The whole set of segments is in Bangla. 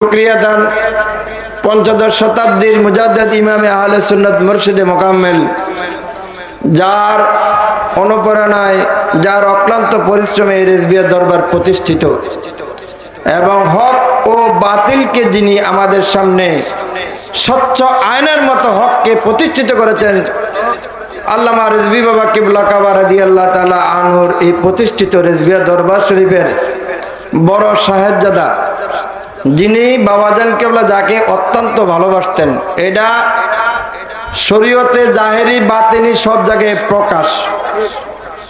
ক্রিয়াদান পঞ্চদশ শতাব্দীর মুজাদ্দাদ ইমামে আহলে সুন্নত মুর্শিদে মোকাম্মেল, যার অনুপ্রেরণায়, যার অক্লান্ত পরিশ্রমে এই দরবার প্রতিষ্ঠিত এবং হক ও বাতিলকে যিনি আমাদের সামনে স্বচ্ছ আয়নার মতো হককে প্রতিষ্ঠিত করেছেন, আল্লামা রেজবি বাবা কিবলা কাবা রাদি আল্লাহ তালা আনহুর এই প্রতিষ্ঠিত রেজবিয়া দরবার শরীফের বড় সাহেবজাদা যিনি বাবাজান কেবলা যাকে অত্যন্ত ভালোবাসতেন, এটা শরীয়তে জাহেরি বাতিনি সব জায়গায় প্রকাশ।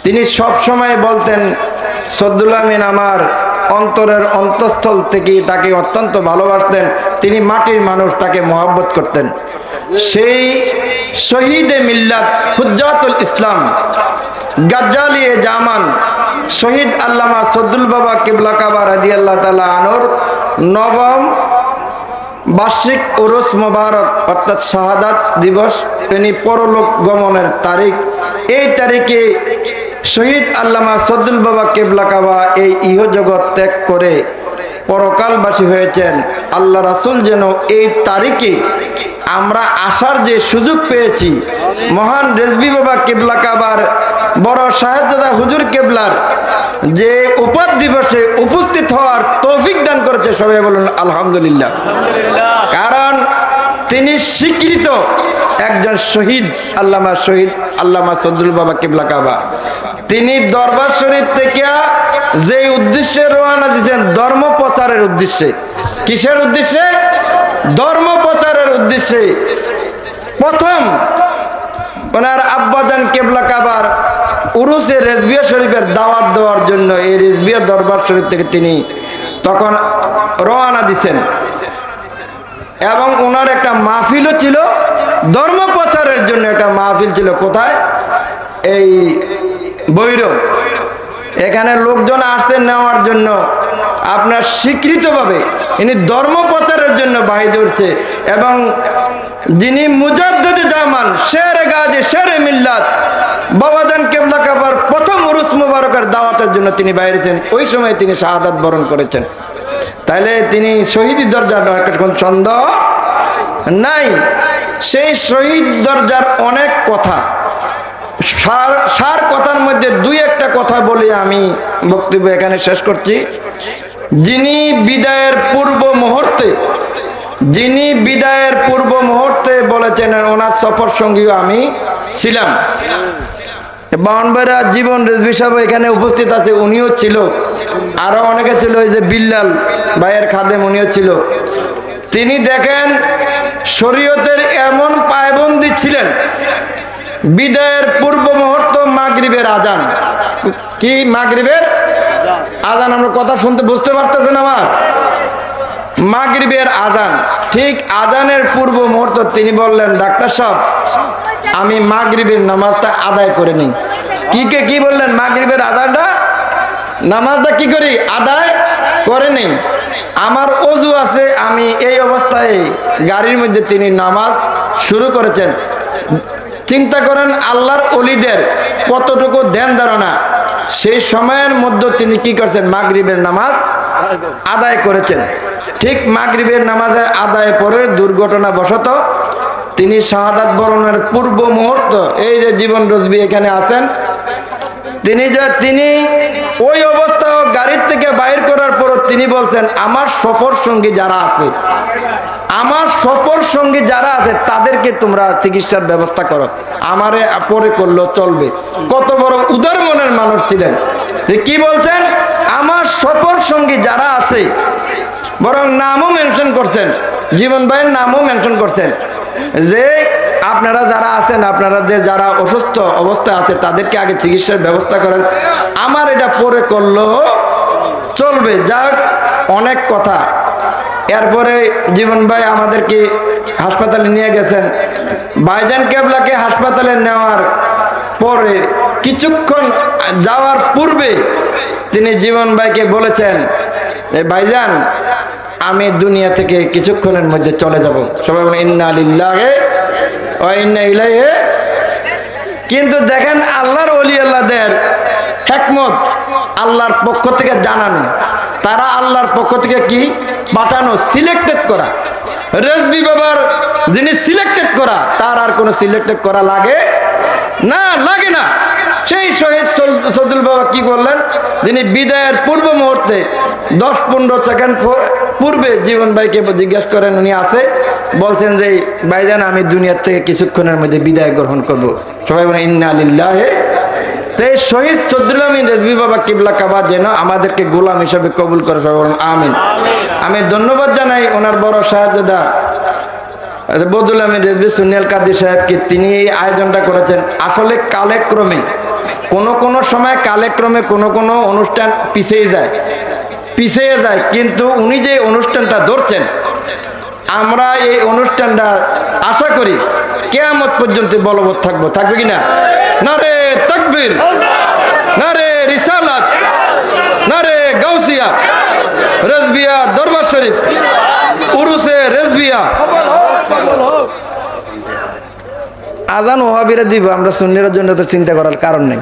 তিনি সব সময় বলতেন সদ্দুল আমিন আমার অন্তরের অন্তঃস্থল থেকে তাকে অত্যন্ত ভালোবাসতেন। তিনি মাটির মানুষ, তাকে মহব্বত করতেন। সেই শহীদে মিল্লাত হুজ্জাতুল ইসলাম গাজ্জালিয়ে জামান, শহীদ আল্লামা সদ্দুল বাবা কিবলা কাবা রাজি আল্লাহ তালা আনোর নবম বার্ষিক ওরস মোবারক, অর্থাৎ শাহাদাত দিবস, তিনি পরলোক গমনের তারিখ। এই তারিখে শহীদ আল্লামা সদুল বাবা কেবলা কাবা এই ইহজগৎ ত্যাগ করে পরকালবাসী হয়েছেন। আল্লাহ রাসুল যেন এই তারিখে আমরা আসার যে সুযোগ পেয়েছি মহান রেজবি বাবা কেবলা কাবার বড় সাহেবদাদা হুজুর কেবলার যে উপাদ দিবসে উপস্থিত হওয়ার তৌফিক দান করেছে সবাই বলুন আলহামদুলিল্লাহ। কারণ তিনি স্বীকৃত একজন শহীদ আল্লামা শহীদ আল্লামা সদুল বাবা কেবলা কাবা। তিনি দরবার শরীফ থেকে যে উদ্দেশ্যে রোয়ানা দিয়েছেন ধর্ম প্রচারের উদ্দেশ্যে। কিসের উদ্দেশ্যে? ধর্ম উদ্দেশ্যে। প্রথম, ওনার আব্বাজান কেবলা কাবার উরুসে রেজবিয়া শরীফের দাওয়াত দেওয়ার জন্য এই রেজবিয়া দরবার শরীফ থেকে তিনি তখন রওনা দিছেন। এবং ওনার একটা মাহফিলও ছিল, ধর্ম প্রচারের জন্য একটা মাহফিল ছিল। কোথায়? এই বৈরব। এখানে লোকজন আসছেন নেওয়ার জন্য। আপনার স্বীকৃতভাবে ইনি ধর্ম প্রচারের জন্য বাহির ধরছে এবং যিনি মুজাদ্দে জামান, শেরে গাজী, শেরে মিল্লাত, বাবাজান কেবলা কাবার প্রথম উরুস মুবারকের দাওয়াতের জন্য তিনি বাইরেছেন ওই সময় তিনি শাহাদাত বরণ করেছেন। তাহলে তিনি শহীদ দরজার কোন সন্দেহ নাই। সেই শহীদ দরজার অনেক কথা। সার সার কথার মধ্যে দুই একটা কথা বলে আমি বক্তব্য এখানে শেষ করছি। যিনি বিদায়ের পূর্ব মুহূর্তে, যিনি বিদায়ের পূর্ব মুহূর্তে বলেছেন, ওনার সফর সঙ্গীও আমি ছিলাম। বাউনবাড়া জীবন রেজবি সাহেব এখানে উপস্থিত আছে, উনিও ছিল। আরও অনেকে ছিল, ওই যে বিল্লাল ভাইয়ের খাদেম উনিও ছিল। তিনি দেখেন, শরীয়তের এমন পায়বন্দি ছিলেন, বিদায়ের পূর্ব মুহূর্ত মাগরিবের আজান। কি মাগরিবের? আজান আমরা কথা শুনতে বুঝতে পারতেছেন আমার? মাগরিবের আজান। ঠিক আজানের পূর্ব মুহূর্ত তিনি বললেন, ডাক্তার সাহেব, আমি মাগরিবের নামাজটা আদায় করে নিই। কি কে কি বললেন? মাগরিবের আদানটা নামাজটা কি করি? আদায় করে নেই। আমার অজু আছে, আমি এই অবস্থায় গাড়ির মধ্যে তিনি নামাজ শুরু করেছেন। চিন্তা করেন, আল্লাহর অলিদের কতটুকু ধ্যান ধারণা। সেই সময়ের মধ্যে তিনি কি করছেন? মাগরিবের নামাজ আদায় করেছেন। ঠিক মাগরিবের নামাজের আদায় পরে দুর্ঘটনা বশত তিনি শাহাদাত বরণের পূর্ব মুহূর্ত, এই যে জীবন রজবি এখানে আছেন, তিনি যে তিনি ওই অবস্থা গাড়ির থেকে বাইর করার পর তিনি বলছেন, আমার সফর সঙ্গী যারা আছে আমার সফর সঙ্গী যারা আছে, তাদেরকে তোমরা চিকিৎসার ব্যবস্থা করো। আমারে পরে করল চলবে। কত বড় উদার মনের মানুষ ছিলেন। কি বলছেন? আমার সফর সঙ্গী যারা আছে, বরং নামও মেনশন করছেন। জীবন ভাইয়ের নামও মেনশন করছেন। যে আপনারা যারা আছেন, আপনারা যে যারা অসুস্থ অবস্থায় আছে, তাদেরকে আগে চিকিৎসার ব্যবস্থা করেন। আমার এটা পরে করল চলবে। যাক অনেক কথা। এরপরে জীবন ভাই আমাদেরকে হাসপাতালে নিয়ে গেছেন। ভাইজান কেবলাকে হাসপাতালে নেওয়ার পরে কিছুক্ষণ যাওয়ার পূর্বে তিনি জীবন ভাইকে বলেছেন ভাইজান, আমি দুনিয়া থেকে কিছুক্ষণের মধ্যে চলে যাব। সবাই বলে, ইন্না আলিল্লাহে ও ইন্না ইলাইহে কিন্তু দেখেন আল্লাহর অলি আল্লাহদের হেকমত আল্লাহর পক্ষ থেকে জানানো। তারা আল্লাহর পক্ষ থেকে কি? পাঠানো সিলেক্টেড করা। রেজবি বাবার যিনি সিলেক্টেড করা, তার আর কোনো সিলেক্টেড করা লাগে? না লাগে না। সেই শহীদ সজুল বাবা কি করলেন যিনি বিদায়ের পূর্ব মুহূর্তে দশ পনেরো সেকেন্ড পূর্বে জীবন ভাইকে জিজ্ঞেস করেন, উনি আছে। বলছেন যে, ভাইজান, আমি দুনিয়ার থেকে কিছুক্ষণের মধ্যে বিদায় গ্রহণ করব। সবাই বলেন, ইন্না আলিল্লাহে তো এই শহীদ সদুল আমিন রেজবি বাবা কিবলা কাবা যেন আমাদেরকে গোলাম হিসাবে কবুল করে আমিন। আমি ধন্যবাদ জানাই ওনার বড় সাহায্যদা বদুল আমিন রেজবি সুনিয়াল কাদি সাহেবকে। তিনি এই আয়োজনটা করেছেন। আসলে কালেক্রমে কোন কোন সময় কালেক্রমে কোন কোন অনুষ্ঠান পিছিয়ে যায় পিছিয়ে যায়, কিন্তু উনি যে অনুষ্ঠানটা ধরছেন, আমরা এই অনুষ্ঠানটা আশা করি কেয়ামত পর্যন্ত বলবৎ থাকব। থাকবে কিনা? না রে তকবির না রে রিসালাত না রে গাউসিয়া, রেজবিয়া দরবার শরীফ, উরুসে রেজবিয়া। আজান ওহাবিরা দিব, আমরা সুন্নির জন্য তো চিন্তা করার কারণ নেই।